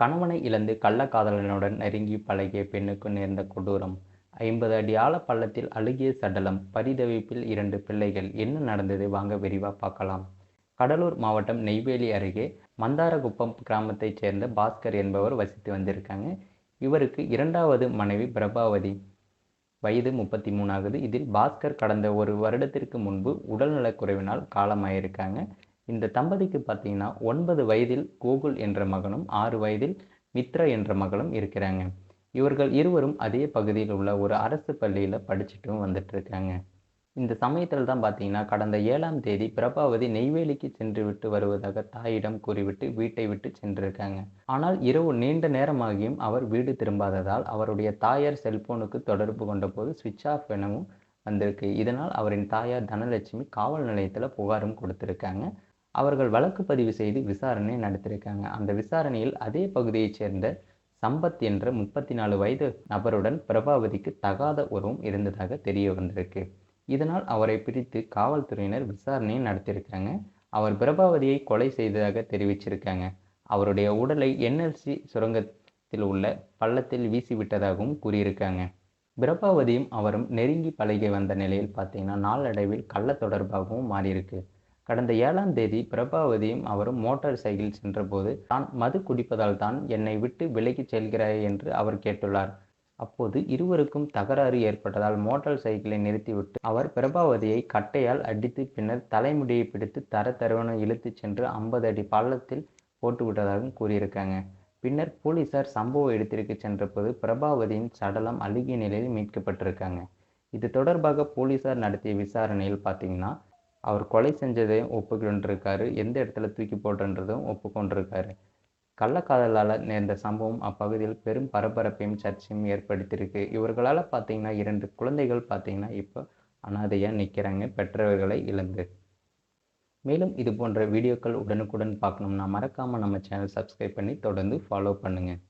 கணவனை இழந்து கள்ளக்காதலனுடன் நெருங்கி பழகிய பெண்ணுக்கு நேர்ந்த கொடூரம். ஐம்பது அடி ஆழ பள்ளத்தில் அழுகிய சடலம். பரிதவிப்பில் இரண்டு பிள்ளைகள். என்ன நடந்தது? வாங்க விரிவாக பார்க்கலாம். கடலூர் மாவட்டம் நெய்வேலி அருகே மந்தாரகுப்பம் கிராமத்தைச் சேர்ந்த பாஸ்கர் என்பவர் வசித்து வந்திருக்காங்க. இவருக்கு இரண்டாவது மனைவி பிரபாவதி. வயது முப்பத்தி மூணாகுது. இதில் பாஸ்கர் கடந்த ஒரு வருடத்திற்கு முன்பு உடல்நலக்குறைவினால் காலமாயிருக்காங்க. இந்த தம்பதிக்கு பார்த்தீங்கன்னா ஒன்பது வயதில் கோகுல் என்ற மகனும் ஆறு வயதில் மித்ரா என்ற மகளும் இருக்கிறாங்க. இவர்கள் இருவரும் அதே பகுதியில் உள்ள ஒரு அரசு பள்ளியில் படிச்சுட்டும் வந்துட்டு இருக்காங்க இந்த சமயத்தில் தான் பார்த்தீங்கன்னா கடந்த ஏழாம் தேதி பிரபாவதி நெய்வேலிக்கு சென்று விட்டு வருவதாக தாயிடம் கூறிவிட்டு வீட்டை விட்டு சென்றிருக்காங்க. ஆனால் இரவு நீண்ட நேரமாகியும் அவர் வீடு திரும்பாததால் அவருடைய தாயார் செல்போனுக்கு தொடர்பு கொண்ட போது சுவிட்ச் ஆஃப் எனவும் வந்திருக்கு. இதனால் அவரின் தாயார் தனலட்சுமி காவல் நிலையத்தில் புகாரும் கொடுத்திருக்காங்க. அவர்கள் வழக்கு பதிவு செய்து விசாரணை நடத்தியிருக்காங்க. அந்த விசாரணையில் அதே பகுதியைச் சேர்ந்த சம்பத் என்ற முப்பத்தி நாலு வயது நபருடன் பிரபாவதிக்கு தகாத உறவும் இருந்ததாக தெரிய வந்திருக்கு. இதனால் அவரை பிரித்து காவல்துறையினர் விசாரணையை நடத்தியிருக்காங்க அவர் பிரபாவதியை கொலை செய்ததாக தெரிவிச்சிருக்காங்க. அவருடைய உடலை என்எல்சி சுரங்கத்தில் உள்ள பள்ளத்தில் வீசிவிட்டதாகவும் கூறியிருக்காங்க. பிரபாவதியும் அவரும் நெருங்கி பழகி வந்த நிலையில் பார்த்தீங்கன்னா நாளடைவில் கள்ள தொடர்பாகவும் மாறியிருக்கு. கடந்த ஏழாம் தேதி பிரபாவதியும் அவரும் மோட்டார் சைக்கிள் சென்றபோது தான் மது குடிப்பதால் தான் என்னை விட்டு விலகிச் செல்கிறாய் என்று அவர் கேட்டுள்ளார். அப்போது இருவருக்கும் தகராறு ஏற்பட்டதால் மோட்டார் சைக்கிளை நிறுத்திவிட்டு அவர் பிரபாவதியை கட்டையால் அடித்து பின்னர் தலைமுடியை பிடித்து தர தருவன இழுத்துச் சென்று ஐம்பது அடி பள்ளத்தில் போட்டுவிட்டதாகவும் கூறியிருக்காங்க. பின்னர் போலீசார் சம்பவ இடத்திற்கு சென்றபோது பிரபாவதியின் சடலம் அழுகிய நிலையில் மீட்கப்பட்டிருக்காங்க. இது தொடர்பாக போலீசார் நடத்திய விசாரணையில் பார்த்தீங்கன்னா அவர் கொலை செஞ்சதையும் ஒப்புக்கொண்டிருக்காரு. எந்த இடத்துல தூக்கி போட்டுன்றதும் ஒப்புக்கொண்டிருக்காரு. கள்ளக்காதலால் நேர்ந்த சம்பவம் அப்பகுதியில் பெரும் பரபரப்பையும் சர்ச்சையும் ஏற்படுத்தியிருக்கு. இவர்களால் பார்த்தீங்கன்னா இரண்டு குழந்தைகள் பார்த்தீங்கன்னா இப்போ அனாதையாக நிற்கிறாங்க பெற்றவர்களை இழந்து. மேலும் இது போன்ற வீடியோக்கள் உடனுக்குடன் பார்க்கணும்னா மறக்காமல் நம்ம சேனல் சப்ஸ்கிரைப் பண்ணி தொடர்ந்து ஃபாலோ பண்ணுங்கள்